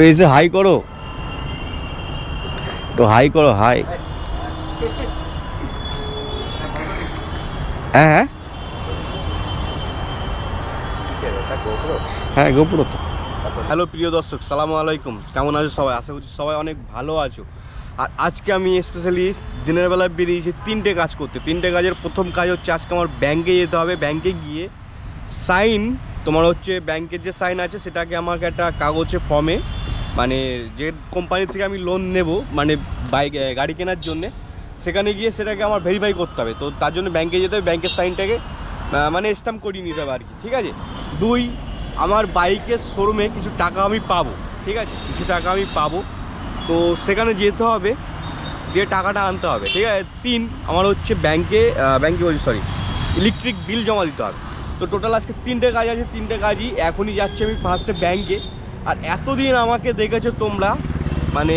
তো এসে হাই করো। তো হাই করো, হাই। হ্যাঁ হ্যাঁ। হ্যাঁ গোপুরো তো। হ্যালো প্রিয় দর্শক, সালামু আলাইকুম। কেমন আছো সবাই? আশা করছি সবাই অনেক ভালো আছো। আর আজকে আমি স্পেশালি দিনের বেলা বেরিয়েছি তিনটে কাজ করতে। তিনটে কাজের প্রথম কাজ হচ্ছে আজকে আমার ব্যাংকে যেতে হবে। ব্যাংকে গিয়ে সাইন তোমার হচ্ছে ব্যাংকের যে সাইন আছে, সেটাকে আমাকে একটা কাগজে ফর্মে মানে যে কোম্পানি থেকে আমি লোন নেব মানে বাইক গাড়ি কেনার জন্যে, সেখানে গিয়ে সেটাকে আমার ভেরিফাই করতে হবে। তো তার জন্য ব্যাংকে যেতে হবে ব্যাংকের সাইনটাকে মানে স্ট্যাম্প করিয়ে নিতে হবে আর কি, ঠিক আছে? দুই, আমার বাইকের শোরুমে কিছু টাকা আমি পাবো, ঠিক আছে? কিছু টাকা আমি পাবো। তো সেখানে যেতে হবে, দিয়ে টাকাটা আনতে হবে, ঠিক আছে? তিন, আমার হচ্ছে ব্যাংকে ব্যাংকে বলছি সরি ইলেকট্রিক বিল জমা দিতে হবে। তো টোটাল আজকে তিনটে কাজ আছে, তিনটে কাজই। এখনই যাচ্ছি আমি ফার্স্টে ব্যাংকে আর এতদিন আমাকে দেখেছ তোমরা মানে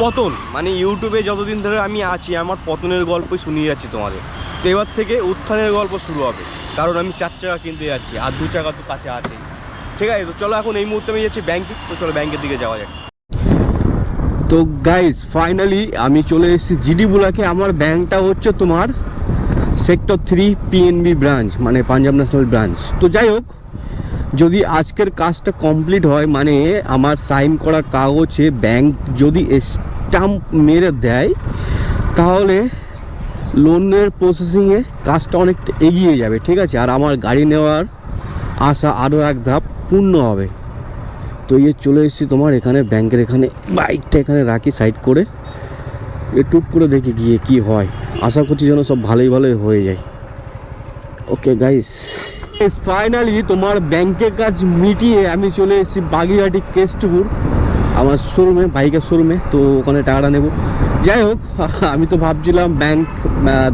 পতন মানে ইউটিউবে যতদিন ধরে আমি আছি, আমার পতনের গল্পই শুনিয়ে যাচ্ছি তোমাদের। তো এবার থেকে উত্থানের গল্প শুরু হবে। কারণ আমি চার চাকা কিনতে যাচ্ছি, আর দু চাকা তো কাছে আছেই ঠিক আছে, তো চলো এখন এই মুহূর্তে আমি যাচ্ছি ব্যাংকে তো চলো ব্যাংকের দিকে যাওয়া যাক। তো গাইজ ফাইনালি আমি চলে এসেছি। জিডি বুলাকে আমার ব্যাংকটা হচ্ছে তোমার সেক্টর থ্রি পিএনবি ব্রাঞ্চ মানে পাঞ্জাব ন্যাশনাল ব্রাঞ্চ তো যাই হোক যদি আজকের কাজটা কমপ্লিট হয় মানে আমার সাইন করা কাগজে ব্যাংক যদি স্টাম্প মেরে দেয়, তাহলে লোনের প্রসেসিংয়ে কাজটা অনেকটা এগিয়ে যাবে, ঠিক আছে? আর আমার গাড়ি নেওয়ার আশা আরও এক ধাপ পূর্ণ হবে। তো ইয়ে চলে এসেছি তোমার, এখানে ব্যাংকের এখানে বাইকটা এখানে রাখি সাইড করে। টুক করে দেখি গিয়ে কি হয়। আশা করছি যেন সব ভালোই ভালোই হয়ে যায়। ওকে গাইস ফাইনালি তোমার ব্যাংকের কাজ মিটিয়ে আমি চলে এসেছি বাগিরহাটি কেষ্টপুর, আমার শোরুমে বাইকের শোরুমে তো ওখানে টাকাটা নেব। যাই হোক, আমি তো ভাবছিলাম ব্যাংক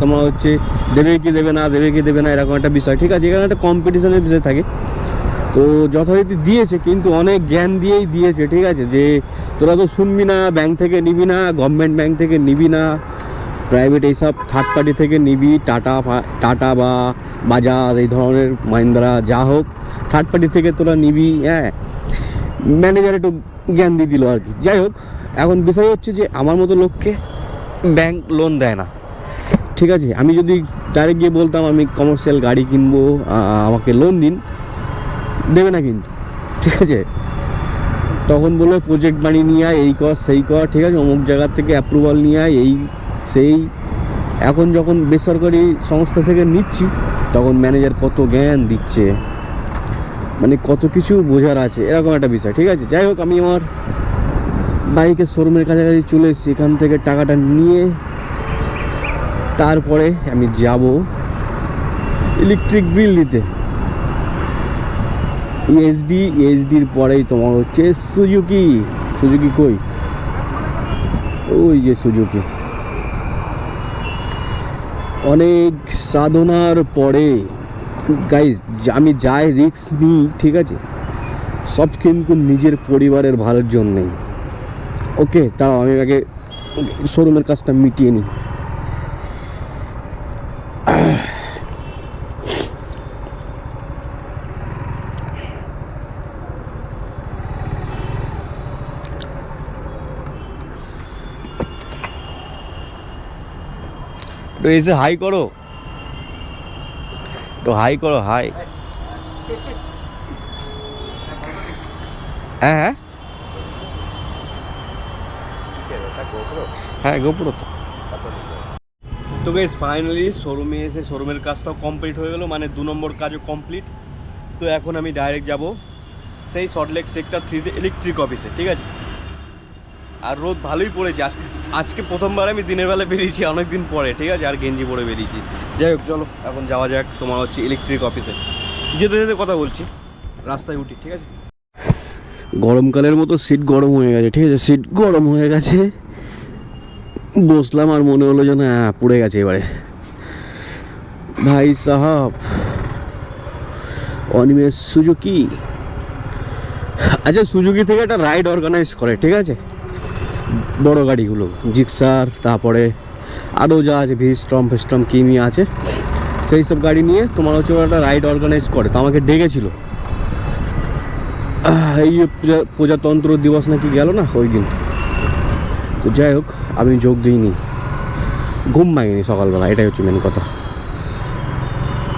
তোমার হচ্ছে দেবে কি দেবে না, দেবে কি দেবে না, এরকম একটা বিষয়। ঠিক আছে, এখানে একটা কম্পিটিশনের বিষয় থাকে। তো যথারীতি দিয়েছে, কিন্তু অনেক জ্ঞান দিয়েই দিয়েছে, ঠিক আছে? যে তোরা তো শুনবি না ব্যাংক থেকে নিবি না গভর্নমেন্ট ব্যাংক থেকে নিবি না প্রাইভেট এইসব থার্ড পার্টি থেকে নিবি, টাটা টাটা বা বাজাজ, এই ধরনের মাহিন্দ্রা যা হোক থার্ড পার্টি থেকে তোরা নিবি হ্যাঁ? ম্যানেজার একটু জ্ঞান দিয়ে দিল আর কি। যাই হোক, এখন বিষয় হচ্ছে যে আমার মতো লোককে ব্যাংক লোন দেয় না, ঠিক আছে? আমি যদি ডাইরেক্ট গিয়ে বলতাম আমি কমার্শিয়াল গাড়ি কিনবো আমাকে লোন দিন দেবে না কিন্তু। ঠিক আছে? তখন বলবে প্রজেক্ট বানিয়ে নিয়ে আয়, এই কর, সেই কর, ঠিক আছে? অমুক জায়গার থেকে অ্যাপ্রুভাল নিয়ে আয়, এই, সেই। এখন যখন বেসরকারি সংস্থা থেকে নিচ্ছি, তখন ম্যানেজার কত জ্ঞান দিচ্ছে। মানে কত কিছু বোঝার আছে। এরকম একটা বিষয়, ঠিক আছে? যাই হোক, আমি আমার বাইকের শোরুমের কাছাকাছি চলে এসেছি। এখান থেকে টাকাটা নিয়ে, তারপরে আমি যাব ইলেকট্রিক বিল দিতে। ইএসডি ইএসডির পরেই তোমার হচ্ছে সুজুকি সুজুকি কই? ওই যে সুজুকি অনেক সাধনার পরে গাইজ আমি যাই রিস্ক নিই, ঠিক আছে? সব কিন্তু নিজের পরিবারের ভালোর জন্যেই। ওকে তাও আমি আগে শোরুমের কাজটা মিটিয়ে নিই। তো এসে হাই করো। তো হাই করো, হাই। হ্যাঁ হ্যাঁ। হ্যাঁ গোপুরো তো। তো বেশ ফাইনালি শোরুমে এসে শোরুমের কাজটাও কমপ্লিট হয়ে গেলো মানে দু নম্বর কাজও কমপ্লিট তো এখন আমি ডাইরেক্ট যাব, সেই সল্টলেক সেক্টর থ্রিতে ইলেকট্রিক অফিসে ঠিক আছে? আর রোদ ভালোই পড়েছে। আজকে আজকে প্রথমবার আমি দিনের বেলা বেরিয়েছি অনেক দিন পরে, ঠিক আছে? আর গেঞ্জি পরে বেরিয়েছি। যাই হোক, চলো, এখন যাওয়া যাক তোমার হচ্ছে ইলেকট্রিক অফিসে যেতে যেতে কথা বলছি। রাস্তায় উঠি, ঠিক আছে? গরমকালের মতো সিট গরম হয়ে গেছে, ঠিক আছে? সিট গরম হয়ে গেছে। বসলাম আর মনে হলো যেন হ্যাঁ পড়ে গেছে এবারে। ভাই সাহাব, অনিমেষ সুজুকি। আচ্ছা সুজুকি থেকে একটা রাইড অর্গানাইজ করে, ঠিক আছে? বড় গাড়িগুলো, জিক্সার, তারপরে আরও যা আছে ভি স্ট্রম ফেস্ট্রম কিমি আছে, সেই সব গাড়ি নিয়ে তোমার হচ্ছে ওরা একটা রাইড অর্গানাইজ করে। তো আমাকে ডেকেছিল। এই প্রজাতন্ত্র দিবস নাকি গেল না ওই দিন। তো যাই হোক, আমি যোগ দিইনি। ঘুম ভাঙেনি সকালবেলা, এটাই হচ্ছে মেন কথা।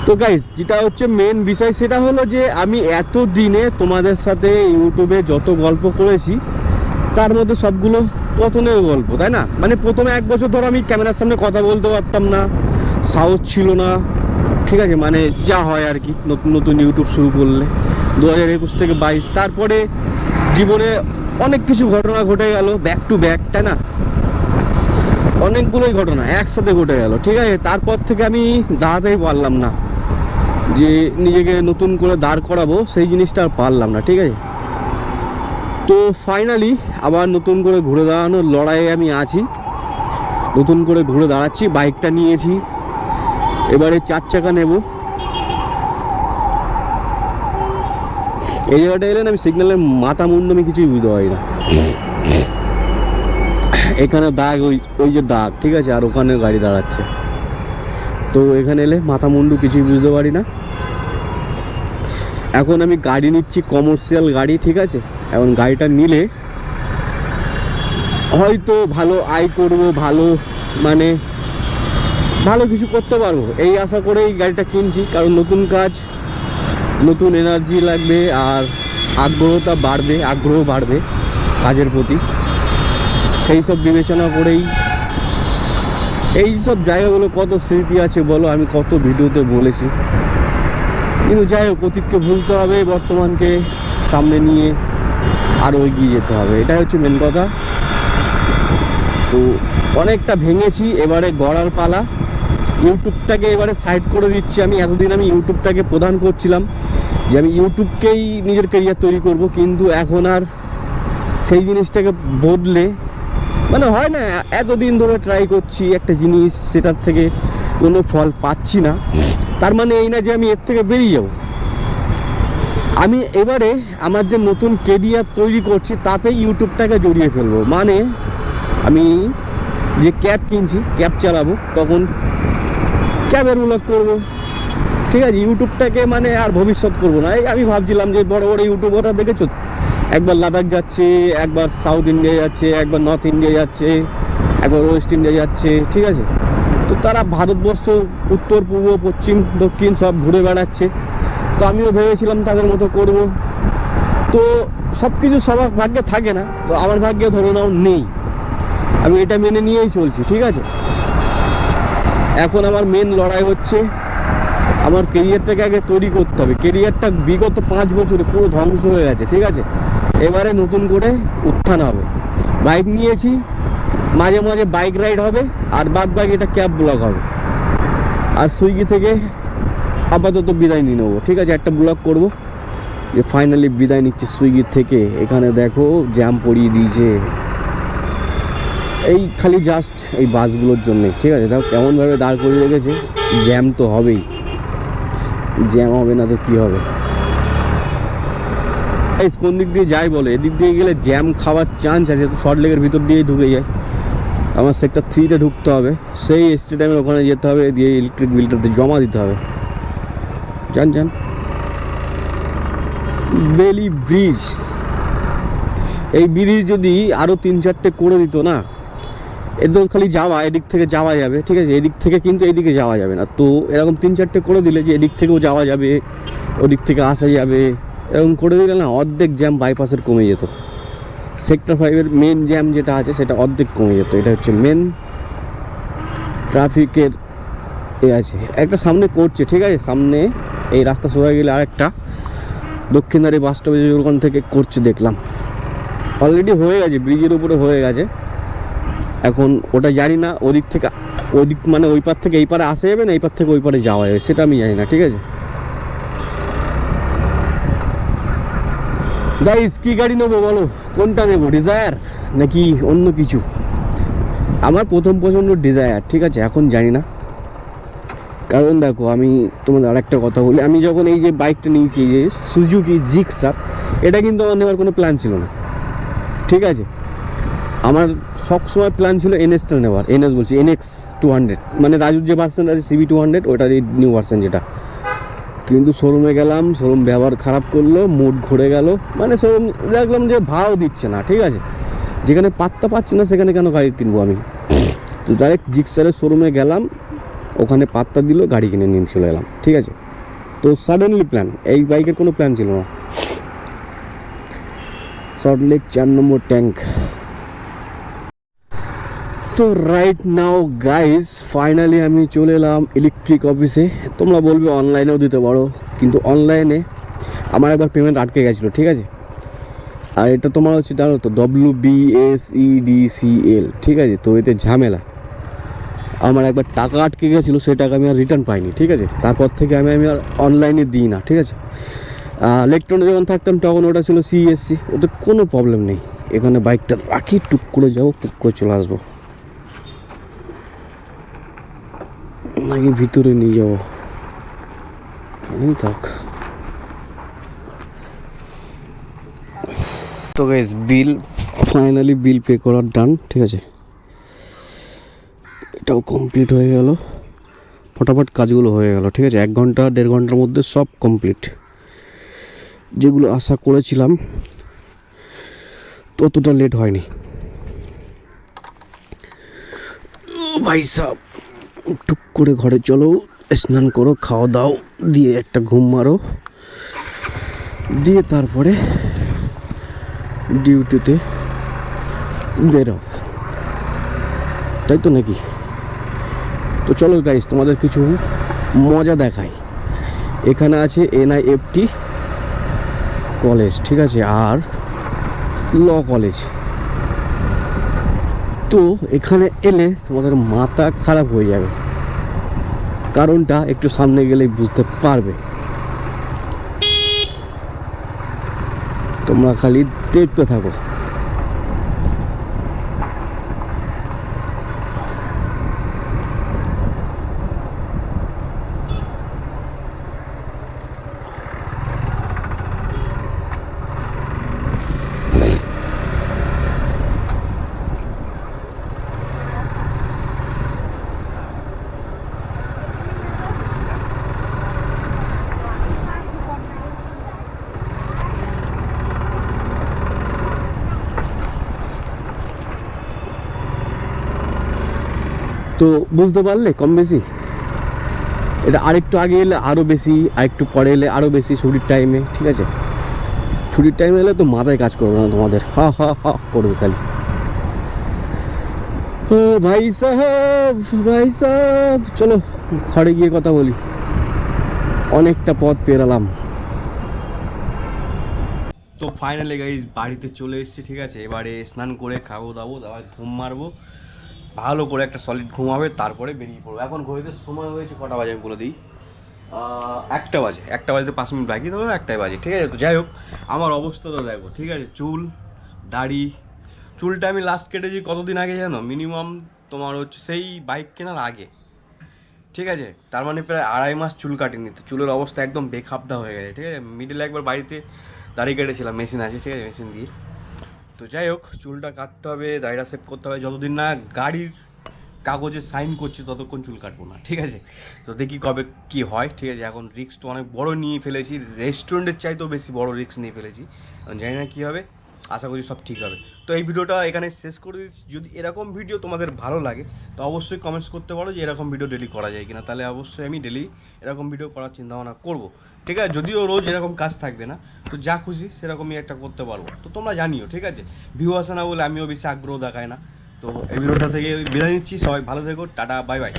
তো গাইজ যেটা হচ্ছে মেন বিষয়, সেটা হলো যে আমি এত দিনে তোমাদের সাথে ইউটিউবে যত গল্প করেছি, তার মধ্যে সবগুলো পতনের গল্প, তাই না? মানে প্রথমে এক বছর ধরে আমি ক্যামেরার সামনে কথা বলতে পারতাম না, সাহস ছিল না, ঠিক আছে? মানে যা হয় আর কি, নতুন নতুন ইউটিউব শুরু করলে। দু হাজার একুশ থেকে বাইশ, তারপরে জীবনে অনেক কিছু ঘটনা ঘটে গেল ব্যাক টু ব্যাক তাই না? অনেকগুলোই ঘটনা একসাথে ঘটে গেল, ঠিক আছে? তারপর থেকে আমি দাঁড়াতেই পারলাম না, যে নিজেকে নতুন করে দাঁড় করাবো, সেই জিনিসটা আর পারলাম না, ঠিক আছে? তো ফাইনালি আবার নতুন করে ঘুরে দাঁড়ানোর লড়াইয়ে আমি আছি। নতুন করে ঘুরে দাঁড়াচ্ছি বাইকটা নিয়েছি। এবারে চার চাকা নেব। এই জায়গাটা এলেন আমি সিগন্যালের মাথা মুন্ড আমি কিছুই বুঝতে পারি না। এখানে দাগ, ওই ওই যে দাগ, ঠিক আছে, আর ওখানে গাড়ি দাঁড়াচ্ছে। তো এখানে এলে মাথা মুন্ডু কিছুই বুঝতে পারি না। এখন আমি গাড়ি নিচ্ছি কমার্শিয়াল গাড়ি, ঠিক আছে? এখন গাড়িটা নিলে হয়তো ভালো আয় করব, ভালো মানে ভালো কিছু করতে পারব। এই আশা করেই গাড়িটা কিনছি, কারণ নতুন কাজ, নতুন এনার্জি লাগবে আর আগ্রহটা বাড়বে, আগ্রহ বাড়বে কাজের প্রতি। সেই সব বিবেচনা করেই এই সব জায়গাগুলো কত স্মৃতি আছে বলো, আমি কত ভিডিওতে বলেছি। কিন্তু যাই হোক, অতীতকে ভুলতে হবে, বর্তমানকে সামনে নিয়ে আরও এগিয়ে যেতে হবে। এটাই হচ্ছে মেন কথা। তো অনেকটা ভেঙেছি, এবারে গড়ার পালা। ইউটিউবটাকে এবারে সাইড করে দিচ্ছি আমি। এতদিন আমি ইউটিউবটাকে প্রদান করছিলাম যে আমি ইউটিউবকেই নিজের ক্যারিয়ার তৈরি করব। কিন্তু এখন আর সেই জিনিসটাকে বদলে মানে হয় না, এতদিন ধরে ট্রাই করছি একটা জিনিস, সেটার থেকে কোনো ফল পাচ্ছি না। তার মানে এই না যে আমি এর থেকে বেরিয়ে যাব। আমি এবারে আমার যে নতুন কেরিয়ার তৈরি করছি তাতে ইউটিউবটাকে জড়িয়ে ফেলব। মানে আমি যে ক্যাব কিনছি, ক্যাব চালাবো, তখন ক্যাবের উল্লেখ করব। ঠিক আছে, ইউটিউবটাকে মানে আর ভবিষ্যৎ করব না। আমি ভাবছিলাম যে বড় বড় ইউটিউবাররা দেখেছ? একবার লাদাখ যাচ্ছে, একবার সাউথ ইন্ডিয়া যাচ্ছে, একবার নর্থ ইন্ডিয়া যাচ্ছে, একবার ওয়েস্ট ইন্ডিয়া যাচ্ছে, ঠিক আছে? তো তারা ভারতবর্ষ উত্তর পূর্ব পশ্চিম, দক্ষিণ সব ঘুরে বেড়াচ্ছে। তো আমিও ভেবেছিলাম তাদের মতো করব। তো সব কিছু সবার ভাগ্যে থাকে না, তো আমার ভাগ্যে ধরে নাও নেই। আমি এটা মেনে নিয়েই চলছি, ঠিক আছে? এখন আমার মেন লড়াই হচ্ছে, আমার কেরিয়ারটাকে আগে তৈরি করতে হবে। কেরিয়ারটা বিগত পাঁচ বছরে পুরো ধ্বংস হয়ে গেছে, ঠিক আছে? এবারে নতুন করে উত্থান হবে। বাইক নিয়েছি, মাঝে মাঝে বাইক রাইড হবে, আর বাদ বাকি এটা ক্যাব ব্লগ হবে। আর সুইগি থেকে আপাতত বিদায় নিয়ে নেব। ঠিক আছে, একটা ব্লগ করব। যে ফাইনালি বিদায় নিচ্ছে সুইগি থেকে। এখানে দেখো জ্যাম পড়িয়ে দিয়েছে। এই খালি জাস্ট এই বাসগুলোর জন্যে, ঠিক আছে? দেখো কেমনভাবে দাঁড় করিয়ে রেখেছে। জ্যাম তো হবেই। জ্যাম হবে না তো কী হবে? কোন দিক দিয়ে যাই বলে? এদিক দিয়ে গেলে জ্যাম খাওয়ার চান্স আছে, তো শর্ট লেগের ভিতর দিয়েই ঢুকে যায়। আমার সেক্টর থ্রিতে ঢুকতে হবে। সেই স্টেডিয়ামের ওখানে যেতে হবে, দিয়ে ইলেকট্রিক বিলটাতে জমা দিতে হবে। যান যান বেলি ব্রিজ এই ব্রিজ যদি আরও তিন চারটে করে দিত না, এদের খালি যাওয়া, এদিক থেকে যাওয়া যাবে, ঠিক আছে? এদিক থেকে কিন্তু এদিকে যাওয়া যাবে না। তো এরকম তিন চারটে করে দিলে যে এদিক থেকেও যাওয়া যাবে, ওদিক থেকে আসা যাবে, এরকম করে দিলে না অর্ধেক জ্যাম বাইপাসের কমে যেত। সেক্টর ফাইভের মেন জ্যাম যেটা আছে, সেটা অর্ধেক কমে যেত। এটা হচ্ছে মেন ট্রাফিকের এ আছে। একটা সামনে করছে, ঠিক আছে? সামনে এই রাস্তা সোজা গেলে আরেকটা। দক্ষিণারি বাস স্টপেজ ওখান থেকে করছে দেখলাম। অলরেডি হয়ে গেছে ব্রিজের উপরে হয়ে গেছে। এখন ওটা জানি না, ওদিক থেকে, ওদিক মানে ওই পার থেকে এই পারে আসা যাবে না, এই পার থেকে ওই পারে যাওয়া যাবে, সেটা আমি জানি না, ঠিক আছে? গাইস কি গাড়ি নেব বলো? কোনটা নেব ডিজায়ার নাকি অন্য কিছু? আমার প্রথম পছন্দ ডিজায়ার ঠিক আছে? এখন জানি না। কারণ দেখো, আমি তোমাদের আরেকটা কথা বলি। আমি যখন এই যে বাইকটা নিয়েছি, এই যে সুজুকি জিক্সার এটা কিন্তু আমার নেওয়ার কোনো প্ল্যান ছিল না। ঠিক আছে? আমার সব সময় প্ল্যান ছিল এনএসটা নেওয়ার। এনএস বলছি এনএক্স টু হান্ড্রেড মানে রাজুর যে ভার্সন আছে সিবি টু হান্ড্রেড ওটার এই নিউ ভার্সন যেটা। কিন্তু শোরুমে গেলাম শোরুম ব্যবহার খারাপ করল মুড ঘুরে গেল। মানে শোরুম দেখলাম যে ভাও দিচ্ছে না, ঠিক আছে? যেখানে পাত্তা পাচ্ছি না, সেখানে কেন গাড়ি কিনবো আমি? তো ডাইরেক্ট জিক্সারের শোরুমে গেলাম ওখানে পাত্তা দিল, গাড়ি কিনে নিয়ে চলে এলাম, ঠিক আছে? তো সাডেনলি প্ল্যান এই বাইকের কোনো প্ল্যান ছিল না। সল্টলেক চার নম্বর ট্যাঙ্ক তো রাইট নাও গাইস ফাইনালি আমি চলে এলাম ইলেকট্রিক অফিসে তোমরা বলবে অনলাইনেও দিতে পারো, কিন্তু অনলাইনে আমার একবার পেমেন্ট আটকে গেছিল, ঠিক আছে? আর এটা তোমার হচ্ছে জানো তো W B S E D C L ঠিক আছে? তো এতে ঝামেলা। আমার একবার টাকা আটকে গেছিল, সেই টাকা আমি আর রিটার্ন পাইনি, ঠিক আছে? তারপর থেকে আমি আমি আর অনলাইনে দিই না, ঠিক আছে? ইলেকট্রনে যখন থাকতাম, তখন ওটা ছিল সিএসসি ওতে কোনো প্রবলেম নেই। এখানে বাইকটা রাখি, টুক করে যাব, টুক করে চলে আসব। নাকি ভিতরে নিয়ে যাব? থাক। তো বিল ফাইনালি বিল পে করার ডান ঠিক আছে? এটাও কমপ্লিট হয়ে গেল। ফটাফট কাজগুলো হয়ে গেল, ঠিক আছে? এক ঘণ্টা, দেড় ঘণ্টার মধ্যে সব কমপ্লিট যেগুলো আশা করেছিলাম, ততটা লেট হয়নি। ভাই সাহ টুক করে ঘরে চলো, স্নান করো, খাওয়া দাও, দিয়ে একটা ঘুম মারো। দিয়ে তারপরে ডিউটিতে বেরো। তাই তো নাকি? তো চলো গাইস তোমাদের কিছু মজা দেখাই। এখানে আছে এনআইএফটি কলেজ ঠিক আছে? আর ল কলেজ তো এখানে এলে তোমাদের মাথা খারাপ হয়ে যাবে। কারণটা একটু সামনে গেলেই বুঝতে পারবে। তোমরা খালি দেখতে থাকো। তো বুঝতে পারলে কম বেশি। এটা আরেকটু আগে এলে আরও বেশি, আরেকটু পরে এলে আরও বেশি ছুটির টাইমে ঠিক আছে? ছুটির টাইমে এলে তো মাথায় কাজ করবে না তোমাদের। হা হা হা, করবে খালি। ভাই সাহেব ভাই সাহেব, চলো ঘরে গিয়ে কথা বলি। অনেকটা পথ পেরালাম। তো ফাইনালি গাইজ বাড়িতে চলে এসেছি, ঠিক আছে? এবারে স্নান করে খাব দাবো তারপর ঘুম মারবো। ভালো করে একটা সলিড ঘুম হবে, তারপরে বেরিয়ে পড়ব। এখন ঘড়িতে সময় হয়েছে কটা বাজে আমি বলে দিই। একটা বাজে একটা বাজে তো পাঁচ মিনিট বাকি, তবে একটাই বাজে, ঠিক আছে? তো যাই হোক, আমার অবস্থা তো দেখো, ঠিক আছে? চুল, দাড়ি, চুলটা আমি লাস্ট কেটেছি কতদিন আগে জানো? মিনিমাম তোমার হচ্ছে সেই বাইক কেনার আগে, ঠিক আছে? তার মানে প্রায় আড়াই মাস চুল কাটিনি, তো চুলের অবস্থা একদম বেখাপ্তা হয়ে গেছে, ঠিক আছে? মিডিলে একবার বাড়িতে দাড়ি কেটেছিলাম মেশিন আছে, ঠিক আছে? মেশিন দিয়ে। তো যাই হোক, চুলটা কাটতে হবে, দায়রা সেভ করতে হবে। যতদিন না গাড়ির কাগজে সাইন করছি, ততক্ষণ চুল কাটবো না, ঠিক আছে? তো দেখি কবে কি হয়, ঠিক আছে? এখন রিক্স তো অনেক বড় নিয়ে ফেলেছি। রেস্টুরেন্টের চাইতেও বেশি বড় রিক্স নিয়ে ফেলেছি। জানি না কী হবে, আশা করি সব ঠিক হবে। তো এই ভিডিওটা এখানে শেষ করে দিচ্ছি। যদি এরকম ভিডিও তোমাদের ভালো লাগে, তো অবশ্যই কমেন্টস করতে পারো যে এরকম ভিডিও ডেলি করা যায় কিনা। তাহলে অবশ্যই আমি ডেলি এরকম ভিডিও করার চিন্তা ভাবনা করব। ঠিক আছে? যদিও রোজ এরকম কাজ থাকবে না, তো যা খুশি সেরকমই একটা করতে পারব। তো তোমরা জানিও, ঠিক আছে? ভিউ আসে না বলে আমিও বেশি আগ্রহ দেখাই না। তো এই ভিডিওটা থেকে বিদায় নিচ্ছি। সবাই ভালো থেকো, টাটা বাই বাই